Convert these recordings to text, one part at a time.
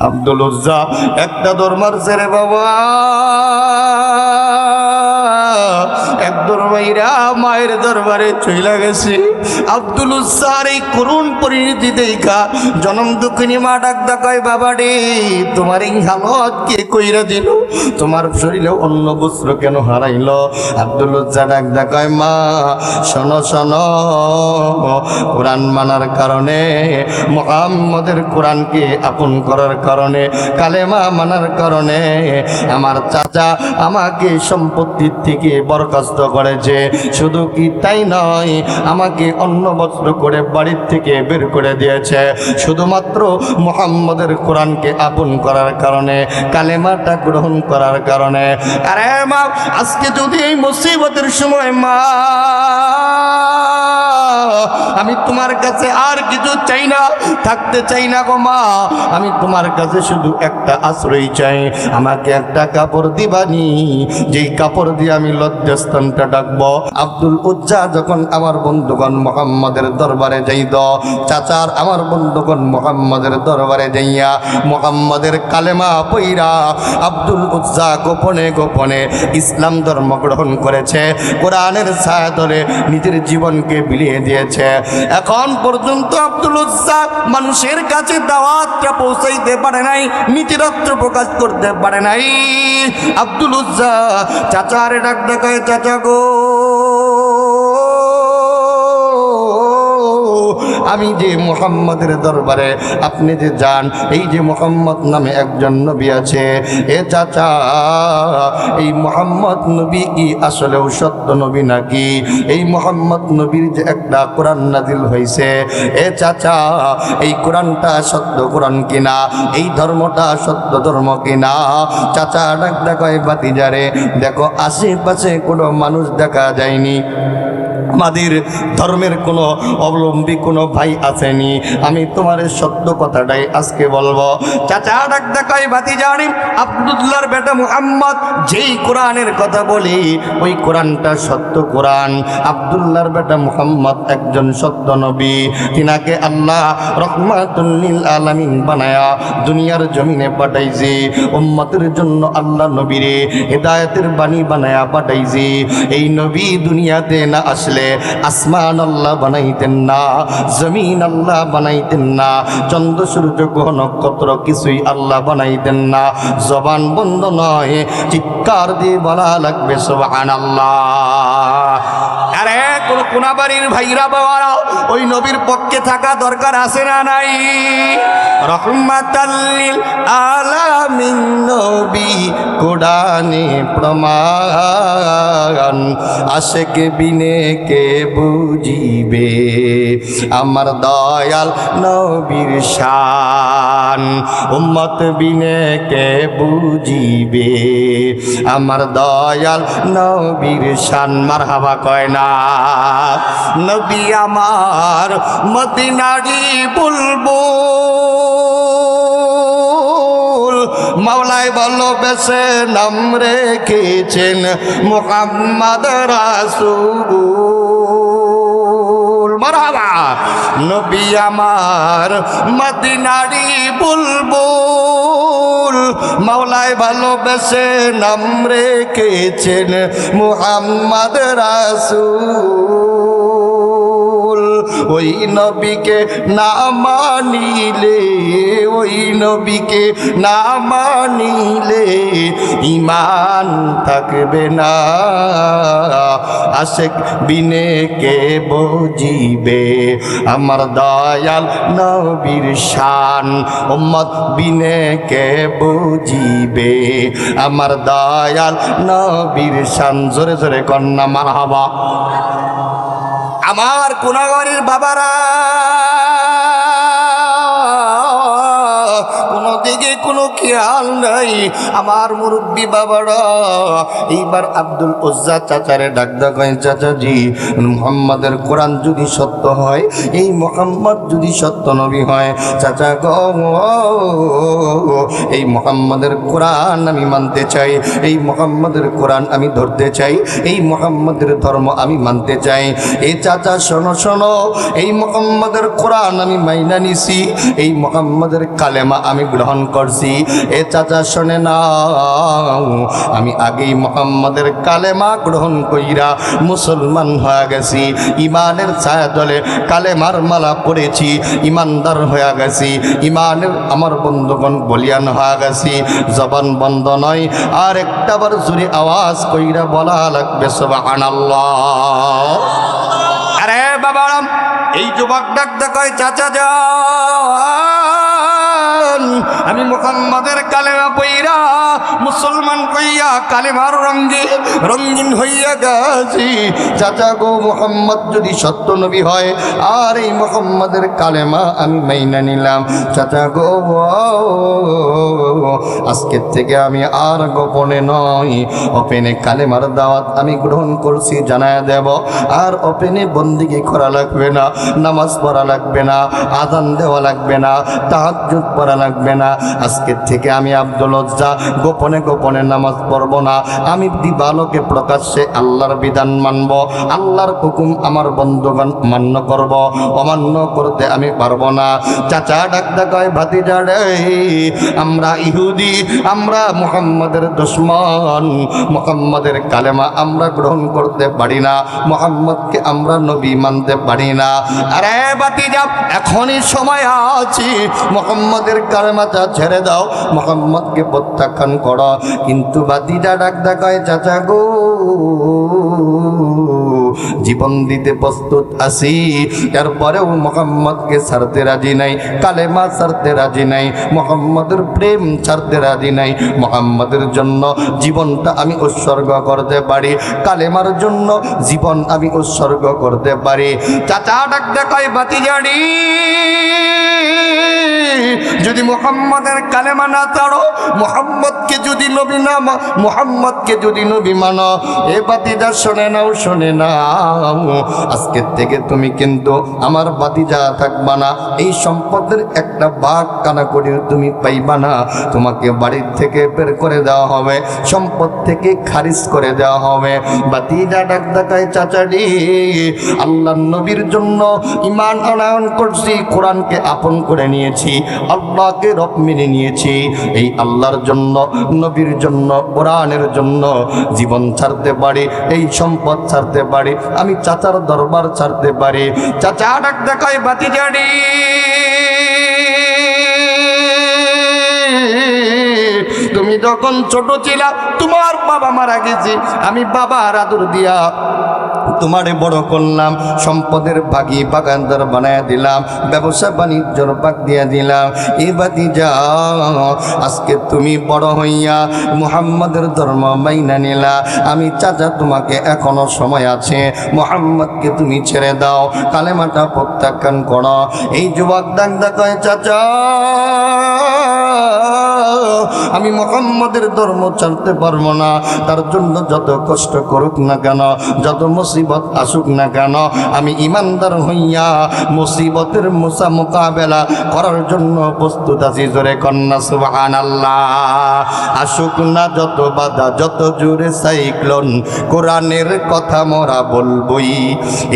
আব্দুল একটা দরমার ছেড়ে বাবা। এক দরবাইরা মায়ের দরবারে চইলা গেছে। আব্দুল উজ্জার এই করুণ পরিণতি দেখা জনম দুঃখিনী মা ডাক ডাকায়, বাবা রে, তোমার এই হালত কে কইরা দিল? তোমার শরীরে অন্য বস্ত্র কেন হারাইল? আব্দুল উজ্জা ডাক ডাকায়, মা, শোনো শোনো, কোরআন মানার কারণে, মোহাম্মদের কোরআনকে আপন করার কারণে, কালেমা মানার কারণে, আমার চাচা আমাকে সম্পত্তির থেকে বরখাস্ত করেছে শুধু কি তাই নয়, আমাকে অন্য বস্ত্র করে বাড়ির থেকে বের করে দিয়েছে। শুধুমাত্র মোহাম্মদের কোরআনকে আপন করার কারণে, কালেমাটা গ্রহণ করার কারণে। আরে মা, আজকে যদি এই মুসিবতের সময় মা আমি তোমার কাছে আর কিছু চাই না, থাকতে চাই না গো মা। আমি তোমার কাছে শুধু একটা আশ্রয় চাই, আমাকে একটা কাপড় দিবানি যেই কাপড় দিয়ে আমি লজ্জাস্থানটা ডাকবো। আব্দুল উজ্জা যখন আমার বন্ধুগণ মোহাম্মদের দরবারে যাইদ চাচার আমার বন্ধুগণ মোহাম্মদের দরবারে যাইয়া মোহাম্মদের কালেমা পইরা আব্দুল উজ্জা গোপনে গোপনে ইসলাম ধর্ম গ্রহণ করেছে। কোরআনের ছায়া ধরে নিজের জীবনকে বিলিয়ে দিয়েছে। এখন পর্যন্ত আব্দুল উজ্জা মানুষের কাছে দাওয়াতটা পৌঁছাইতে পারে নাই নীতিরত্র প্রকাশ করতে পারে নাই। আব্দুল উজ্জা চাচারে ডাক ডাকায়, চাচা গো। আমি যে মোহাম্মদের দরবারে আপনি যে যান, এই যে মোহাম্মদ নামে একজন নবী আছে, এ চাচা, এই মোহাম্মদ নবী কি আসলেও সত্য নবী নাকি? এই মোহাম্মদ নবীর যে একটা কোরআন নাজিল হয়েছে, এ চাচা, এই কোরআনটা সত্য কোরআন কিনা? এই ধর্মটা সত্য ধর্ম কিনা? চাচা ডাক দেখায় বাতিজারে দেখো আশেপাশে কোনো মানুষ দেখা যায়নি। আমাদের ধর্মের কোনো অবলম্বী কোনো ভাই আসেনি। আমি তোমার সত্য কথাটাই আজকে বলব। চাচা ডাক দেখাই বাতি জানি আব্দুল্লাহর বেটা মুহাম্মদ, যেই কোরআনের কথা বলি, ওই কোরআনটা সত্য কোরআন। আব্দুল্লাহর বেটা মুহাম্মদ একজন সত্য নবী। তিনাকে আল্লাহ রহমাতুল্লিল আলামিন বানায়া দুনিয়ার জমিনে পাঠাইছে। উম্মতের জন্য আল্লাহ নবীরে হেদায়েতের বাণী বানায়া পাঠাইছে। এই নবী দুনিয়াতে না আসলে আসমান আল্লাহ বানাইতেন না জমিন আল্লাহ বানাইতেন না চন্দ্র সূর্য গ্রহ, নক্ষত্র কিছুই আল্লাহ বানাইতেন না। জবান বন্ধ নয়, চিৎকার দিয়ে বলা লাগবে সোহান আল্লাহ কোনাবাড়ির ভাইরা বাবারা, ওই নবীর পক্ষে থাকা দরকার আছে না নাই? রহমাতাল্লিল আলামিন নবী কোরআনে প্রমাণ, আশেক বিনে কে বুঝিবে? আমার দয়াল নবীর শান, উম্মত বিনে কে বুঝিবে? আমার দয়াল নবীর শান মার হাবা কয় না? নবী আমার মদিনারি বলব মাওলাই বলো বেশে নাম রেখেছেন মোহাম্মদ রাসূল মারহাবা। নবী আমার মদিনারি বুলবুল মাওলায় ভালোবেসে নাম রেখেছেন মুহাম্মদ রাসূল। ওই নবীকে না মানিলে, ওই নবীকে না মানিলে ইমান থাকবে না। আশেক বিনে কে বুঝিবে? আমার দয়াল নবীর শান, উম্মত বিনে কে বুঝিবে? আমার দয়াল নবীর শান, জোরে জোরে কন্যা মারহাবা। আমার কোনাগরের বাবারা কোনো দিকে কোনো খেয়াল নাই। আমার মুরব্বী বাবারা, এইবার আব্দুল উজ্জা চাচারে ডাক দেখায় চাচাজি, মুহাম্মাদের কোরআন যদি সত্য হয়, এই মোহাম্মদ যদি সত্য নবী হয়, চাচা গো, এই মোহাম্মদের কোরআন আমি মানতে চাই, এই মোহাম্মদের কোরআন আমি ধরতে চাই, এই মোহাম্মদের ধর্ম আমি মানতে চাই। এই চাচা, শোনো শোনো, এই মোহাম্মদের কোরআন আমি মাইনা নিছি, এই মোহাম্মদের কালেমা আমি গ্রহণ করছি। এ চাচা শোনে না, আমি আগেই মোহাম্মদের কালেমা গ্রহণ কইরা মুসলমান হয়ে গেছি। ইমানের ছায়া দলে কালেমার মালা পড়েছি ইমানদার হয়ে গেছি। ইমানের আমার বন্ধুগণ বলিয়ান হয়ে গেছি। জবান বন্ধ নয়, আর একটাবার জুড়ে আওয়াজ কইরা বলা লাগবে, সুবহানাল্লাহ। আরে বাবা এই যুবক ডাক দেখায় চাচা যান আমি মোহাম্মদের কালেমা পইরা মুসলমান কইয়া কালেমার রঙ্গে রঙিন হইয়া গেছি। চাচা গো মোহাম্মদ, যদি সত্য নবী হয়, আর এই মোহাম্মদের কালেমা আমি মাইনা নিলাম। চাচা গো, আজকের থেকে আমি আর গোপনে নয় ওপেনে কালেমার দাওয়াত আমি গ্রহণ করছি, জানায় দেব। আর ওপেনে বন্দিগি করা লাগবে না, নামাজ পড়া লাগবে না আদান দেওয়া লাগবে না, তাহাজ্জুদ পড়া লাগবে না। আজকের থেকে আমি আব্দুল লজ্জা গোপনে গোপনে নামাজ পড়ব না। আমি দিবালোকে প্রকাশ্যে আল্লাহর বিধান মানব। আল্লাহর হুকুম আমার বন্ধুগণ মান্য করব। অমান্য করতে আমি পারব না। চাচা ডাক ডাকায় ভাতিজা রে, আমরা ইহুদি, আমরা মোহাম্মদের দুশ্মন। মোহাম্মদের কালেমা আমরা গ্রহণ করতে পারি না। মোহাম্মদকে আমরা নবী মানতে পারি না। আরে বাতিজা এখনই সময় আছে। মুহাম্মাদের কালেমাটা ছেড়ে দাও, মুহাম্মদকে প্রত্যাখ্যান করো। কিন্তু বাতিজা ডাক ডাকায় চাচা গো, জীবন দিতে প্রস্তুত আছি। এরপরেও মোহাম্মদকে ছাড়তে রাজি নাই, কালেমা ছাড়তে রাজি নাই, মোহাম্মদের প্রেম ছাড়তে রাজি নাই। মোহাম্মদের জন্য জীবনটা আমি উৎসর্গ করতে পারি, কালেমার জন্য জীবন আমি উৎসর্গ করতে পারি। চাচা ডাক দেখায় বাতি জানি যদি মোহাম্মদের কালেমা না তাড়ো মোহাম্মদকে যদি নবী না মোহাম্মদকে যদি নবী মানো, এ বাতিজা শোনে নাও শোনে নাও। আজকের থেকে তুমি কিন্তু আমার বাতিজা থাকবা না, এই সম্পদের একটা বাঘ কানা করে তুমি পাইবা না। তোমাকে বাড়ির থেকে বের করে দেওয়া হবে, সম্পদ থেকে খারিজ করে দেওয়া হবে। বাতিজা ডাক ডাকায় চাচাডি আল্লাহ নবীর জন্য ইমান আনায়ন করছি, কোরআনকে আপন করে নিয়েছি। আল্লাহকে রব মেনে নিয়েছি। এই আল্লাহর জন্য, নবীর জন্য, কোরআনের জন্য জীবন ছাড়তে পারে, এই সম্পদ ছাড়তে পারে, আমি চাচার দরবার ছাড়তে পারি। চাচা ডাক দেখায় বাতি জাড়ি তুমি যখন ছোট ছিলা, তোমার বাবা মারা গেছে, আমি বাবার আদর দিয়া তোমারে বড় করলাম, সম্পদের বাগি বাগানদার বানায় দিলাম, ব্যবসা বাণিজ্যর বাগ দিয়া দিলাম। এ বাতি যাও, আজকে তুমি বড় হইয়া মুহাম্মাদের ধর্ম মাইনা নিলা। আমি চাচা তোমাকে এখনও সময় আছে, মোহাম্মদকে তুমি ছেড়ে দাও, কালেমাটা প্রত্যাখ্যান করো। এই যুবক ডাক ডাকায় চাচা। আমি মোহাম্মদের ধর্ম ছাড়তে পারব না। তার জন্য যত কষ্ট করুক না কেন, যত মুসিবত আসুক না কেন, আমি ইমানদার হইয়া মুসিবতের মুসা মোকাবেলা করার জন্য প্রস্তুত আছি। জোরে কন্যা সুবাহান আল্লাহ আসুক না যত বাধা, যত জোরে সাইক্লোন, কোরআনের কথা মোরা বলবই।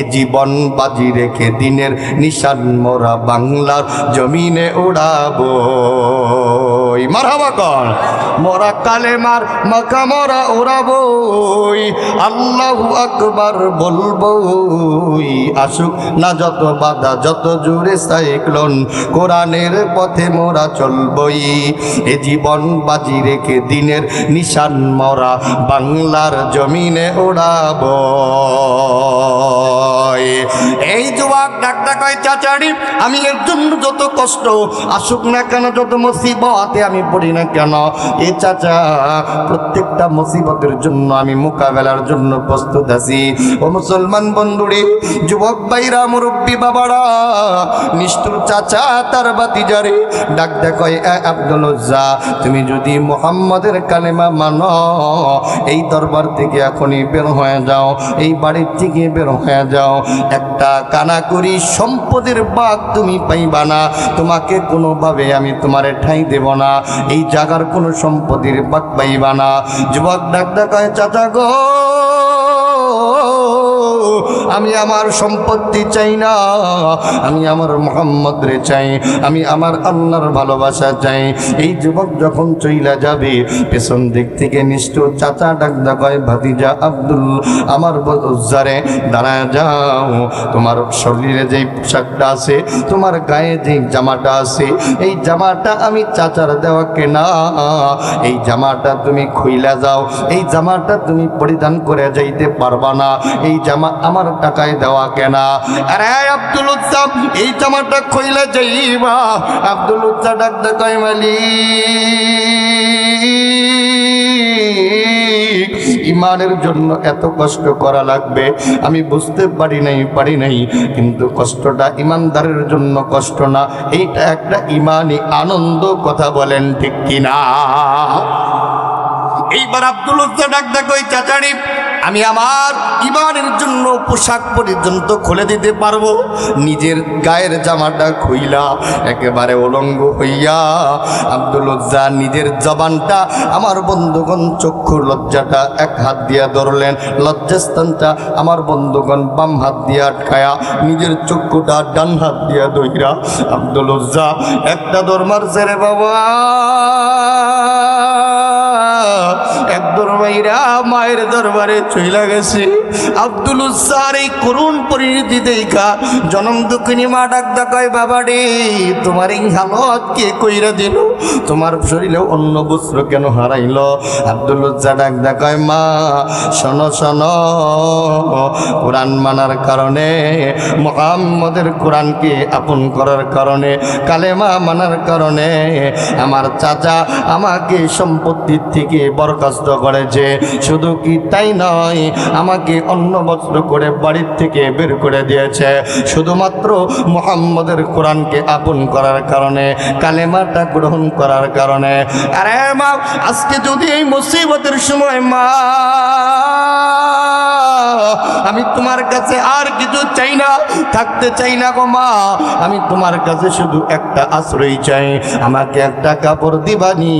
এ জীবন বাজি রেখে দিনের নিশান মোরা বাংলার জমিনে উড়াবো। মারহাবা কর। মোরা কালেমার মাখা মোরা উড়াবই। আল্লাহু আকবার বলবই। আসুক না যত বাধা, যত জোরে সাইক্লোন, কোরআনের পথে মোরা চলবই। এ জীবন বাজি রেখে দিনের নিশান মরা বাংলার জমিনে ওড়াবো এই যুবক ডাক্তার কয়, চাচারি, আমি এর জন্য যত কষ্ট, আসুক না কেন, যত মুসিবতে আমি পড়ি না কেন? এ চাচা, প্রত্যেকটা মুসিবতের জন্য আমি মোকাবেলার জন্য প্রস্তুত আছি। ও মুসলমান বন্ধুরে, যুবক ভাইরা, মুরব্বী বাবারা, নিষ্ঠুর চাচা, তার বাতি জারে ডাক দেখয় আব্দুল তুমি যদি মোহাম্মদের কালেমা মানো, এই দরবার থেকে এখনই বের হয়ে যাও, এই বাড়ির থেকে বের হয়ে যাও। একটা কানা করি, সম্পদের বাঘ তুমি পাইবা না। তোমাকে কোনোভাবে আমি তোমার ঠাঁই দেব না। এই জাগার কোনো সম্পদের বাঘ পাইবা না। যুবক ডাক ডাকায় চাচা গো আমি আমার সম্পত্তি চাই না। আমি আমার মোহাম্মদ রে চাই। আমি আমার আল্লাহর ভালোবাসা চাই। এই যুবক যখন চইলা যাবে, পেছন দিক থেকে নিষ্ঠুর চাচা ডাক ডাকায় ভাতিজা আব্দুল, আমার উজ্জারে দাঁড়ায় যাও। তোমার শরীরে যেই পোশাকটা আছে, তোমার গায়ে যেই জামাটা আছে, এই জামাটা আমি চাচার দেওয়া কেনা। এই জামাটা তুমি খুইলা যাও। এই জামাটা তুমি পরিধান করে যাইতে পারবা না। এই জামা আমার টাকায় দেওয়া কেনা। আরে আব্দুল উজ্জাম, এই জামাটা খুইলা যাইবা। আব্দুল উজ্জা ডাক ডাকাই মালিক, ইমানের জন্য এত কষ্ট করা লাগবে। আমি বুঝতে পারি নাই পারি নাই, কিন্তু কষ্টটা ইমানদারের জন্য কষ্ট না। এইটা একটা ইমানই আনন্দ কথা বলেন ঠিক কিনা? এইবার আব্দুল উজ্জা ডাক দেখো চাচারি আমি আমার ইমানের জন্য পোশাক পর্যন্ত খুলে দিতে পারব। নিজের গায়ের জামাটা খুইলা একেবারে অলঙ্গ হইয়া আব্দুল উজ্জা নিজের জবানটা আমার বন্ধুগণ চক্ষু লজ্জাটা এক হাত দিয়া ধরলেন। লজ্জাস্থানটা আমার বন্ধুগণ বাম হাত দিয়া আটকায়া নিজের চক্ষুটা ডান হাত দিয়া দইরা আব্দুল উজ্জা একটা দরমার ছেড়ে বাবা। এক দরবাইরা মায়ের দরবারে চইলা গেছে। আব্দুল উসার এই করুণ পরিণতি দেখা। জনম দুঃখিনী মা ডাক ডাকায়, বাবা রে, তোমার এই হালত কে কইরা দিল? তোমার শরীরে অন্য বস্ত্র কেন হারাইল? আব্দুল উজ্জা ডাক ডাকায়, মা, শোনো শোনো। কোরআন মানার কারণে, মোহাম্মদের কোরআনকে আপন করার কারণে, কালেমা মানার কারণে, আমার চাচা আমাকে সম্পত্তির থেকে বরখাস্ত করেছে শুধু কি তাই নয়, আমাকে অন্য বস্ত্র করে বাড়ির থেকে বের করে দিয়েছে। শুধুমাত্র মোহাম্মদের কোরআনকে আপন করার কারণে, কালেমাটা গ্রহণ করার কারণে। আরে মা আজকে যদি এই মুসিবতের সময় মা আমি তোমার কাছে আর কিছু চাই না, থাকতে চাই না গো মা। আমি তোমার কাছে শুধু একটা আশ্রয় চাই, আমাকে একটা কাপড় দিবানি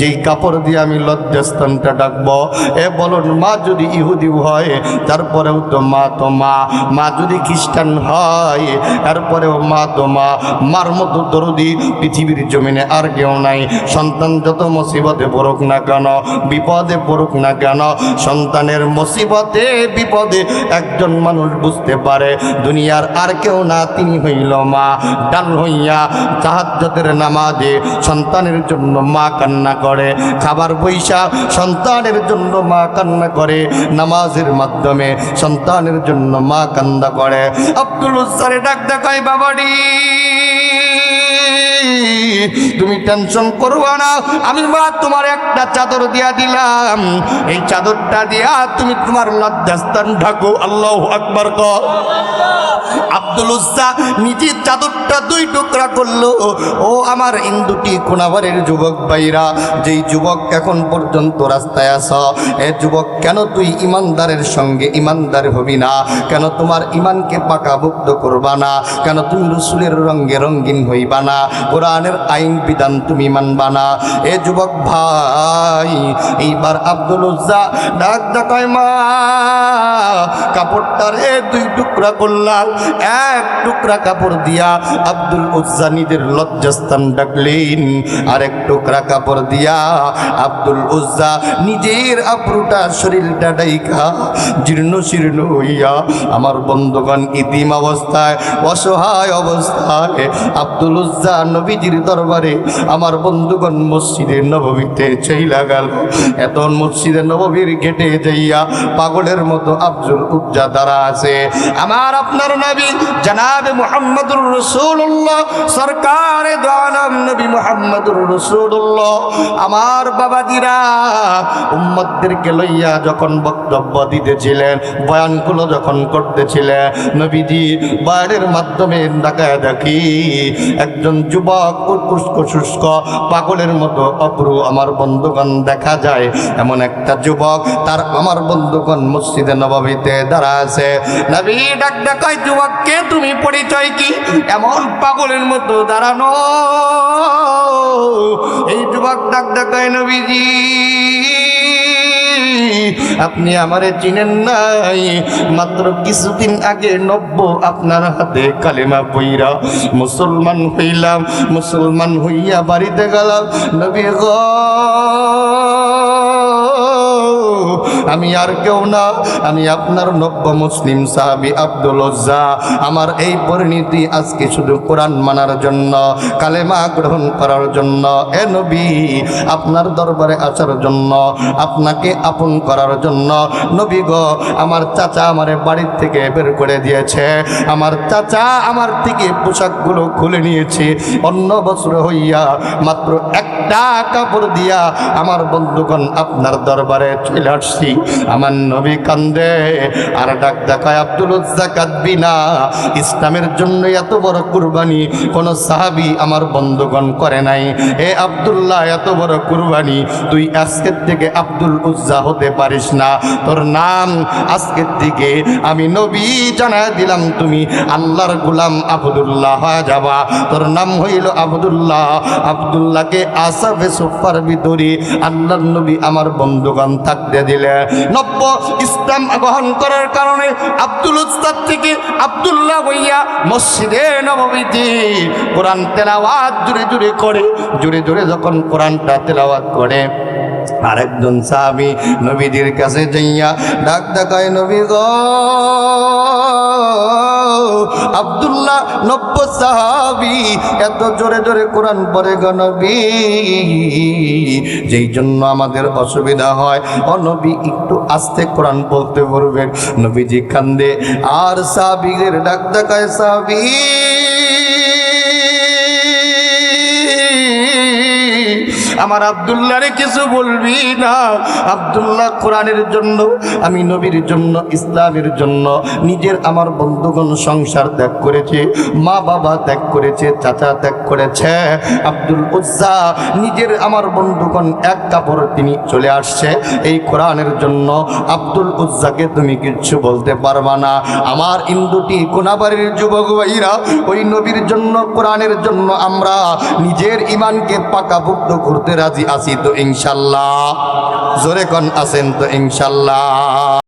যেই কাপড় দিয়ে আমি লজ্জাস্থানটা ডাকবো, এ বলুন মা যদি ইহুদি হয়, তারপরেও তো মা তো মা। মা যদি খ্রিস্টান হয়, তারপরেও মা তো মা। মার মতো দরদি পৃথিবীর জমিনে আর কেউ নাই। সন্তান যত মুসিবতে পড়ুক না কেন, বিপদে পড়ুক না কেন, সন্তানের মুসিবতে বিপদে একজন মানুষ বুঝতে পারে, দুনিয়ার আর কেউ না, তিনি হইল মা। ডাল হইয়া চাহাজ্যতের নামাজে সন্তানের জন্য মা কান্না করে, খাবার পয়সা সন্তানের জন্য মা কান্না করে, নামাজের মাধ্যমে সন্তানের জন্য মা কান্দা করে। আব্দুল সারে ডাক দেখায় বাবাডি। তুমি টেনশন করবা না। আমি মা তোমার একটা চাদর দিয়া দিলাম। এই চাদরটা দিয়া তুমি তোমার লজ্জাস্থান ঢাকো। আল্লাহ আকবর কর আব্দুল উজ্জা নিজের চাদরটা দুই টুকরা করল। ও আমার ইন্দুটি কোনাবারের যুবক ভাইরা, যেই যুবক এখন পর্যন্ত রাস্তায় আস এ যুবক কেন তুই ইমানদারের সঙ্গে ইমানদার হবি না? কেন তোমার ইমানকে পাকাভুক্ত করবা না? কেন তুমি রসুলের রঙ্গে রঙ্গিন হইবা না? কোরআনের আইন বিধান তুমি মানবা না। এ যুবক ভাই, এইবার আব্দুল উজ্জা ডাক ডাকায় মা, কাপড়টার এ দুই টুকরা করলাম এক টুকরা কাপড় দিয়া আব্দুল উজ্জা নিজের লজ্জাস্থান ডাকলেন। আর এক টুকরা কাপড় দিয়া আব্দুল উজ্জা নিজের আব্রুটা শরীরটা ডাইকা জীর্ণ শীর্ণ হইয়া আমার বন্ধুগণ ইতিম অবস্থায়, অসহায় অবস্থায় আব্দুল উজ্জা নবীজির দরবারে আমার বন্ধুগণ মসজিদে নবমীতে চইলা গেল। এত মসজিদে নবমীর গেটে যাইয়া পাগলের মতো আব্দুল উজ্জা দ্বারা আছে। আমার আপনার নবী জনাবে মুহাম্মদুর রসুল্লাহ সরকারে দানব নবী মুহাম্মদুর রসুল্লাহ আমার বাবাজিরা উম্মতদেরকে লইয়া যখন বক্তব্য দিতেছিলেন, বয়ানগুলো যখন করতেছিলেন, নবীজি বয়ানের মাধ্যমে ডাকায় দেখি, একজন যুবক যুবক কুষ্ক পাগলের মতো অপ্রু আমার বন্ধুগণ দেখা যায়। এমন একটা যুবক তার আমার বন্ধুগণ মসজিদে নবাবিতে দাঁড়া আছে। নবী ডাক ডাকায় যুবককে তুমি পরিচয় কি? এমন পাগলের মতো দাঁড়ানো। এই যুবক ডাক ডাকায় নবীজি আপনি আমারে চিনেন নাই। মাত্র কিছুদিন আগে নব্য আপনার হাতে কালিমা বইরা মুসলমান হইলাম, মুসলমান হইয়া বাড়িতে গেলাম। নবী গো আমি আর কেউ না, আমি আপনার নব্য মুসলিম সাহাবি আব্দুল আমার এই পরিণতি আজকে শুধু কোরআন মানার জন্য, কালেমা গ্রহণ করার জন্য। এ নবী, আপনার দরবারে আসার জন্য, আপনাকে আপন করার জন্য। নবী গো, আমার চাচা আমার বাড়ির থেকে বের করে দিয়েছে। আমার চাচা আমার থেকে পোশাকগুলো খুলে নিয়েছে। অন্য বছর হইয়া মাত্র একটা কাপড় দিয়া আমার বন্ধুগণ আপনার দরবারে চলে আসছি আমার নবী কান্দে, আর ডাক দেখায় আব্দুল কাঁদবি না ইসলামের জন্য এত বড় কুরবানি কোন সাহাবি আমার বন্ধুগণ করে নাই। এ আব্দুল্লাহ, এত বড় কুরবানি, তুই আজকের থেকে আব্দুল উজ্জা হতে পারিস না। তোর নাম আজকের থেকে আমি নবী জানা দিলাম তুমি, আল্লাহর গুলাম আবদুল্লাহ হয়ে যাবা। তোর নাম হইল আবদুল্লাহ। আবদুল্লাহকে আসাফে সুফার ভিতরে আল্লাহর নবী আমার বন্ধুগণ থাকতে দিলে। নব্য ইসলাম গ্রহণ করার কারণে আব্দুল উস্তাদ থেকে আবদুল্লাহ হইয়া মসজিদে নবমীতে কোরআন তেলাওয়াত জুড়ে জুড়ে করে জুড়ে জুড়ে যখন কোরআনটা তেলাওয়াত করে, আরেকজন সাহাবি নবীদের কাছে যাইয়া ডাক ডাকায় নবী গো আব্দুল্লাহ নব্য সাহাবি, এত জোরে জোরে কোরআন পরে গণবি যেই জন্য আমাদের অসুবিধা হয় অনবী একটু আস্তে কোরআন বলতে পারবেন নবীজি কান্দে, আর সাহাবিদের ডাক ডাকায় সাহাবি? আমার আবদুল্লাহরে কিছু বলবি না? আবদুল্লাহ কোরআনের জন্য, আমি নবীর জন্য, ইসলামের জন্য নিজের আমার বন্ধুগণ সংসার ত্যাগ করেছে, মা বাবা ত্যাগ করেছে, চাচা ত্যাগ করেছে। আব্দুল উজ্জা, নিজের আমার বন্ধুগণ এক কাপড় তিনি চলে আসছে, এই কোরআনের জন্য আব্দুল উজ্জাকে তুমি কিচ্ছু বলতে পারবা না। আমার ইন্দুটি কোনাবাড়ির যুবক ভাইরা, ওই নবীর জন্য, কোরআনের জন্য আমরা নিজের ইমানকে পাকাভুক্ত করতে রাজি আছি তো ইনশাল্লাহ। জোরে কন আছেন তো ইনশাল্লাহ।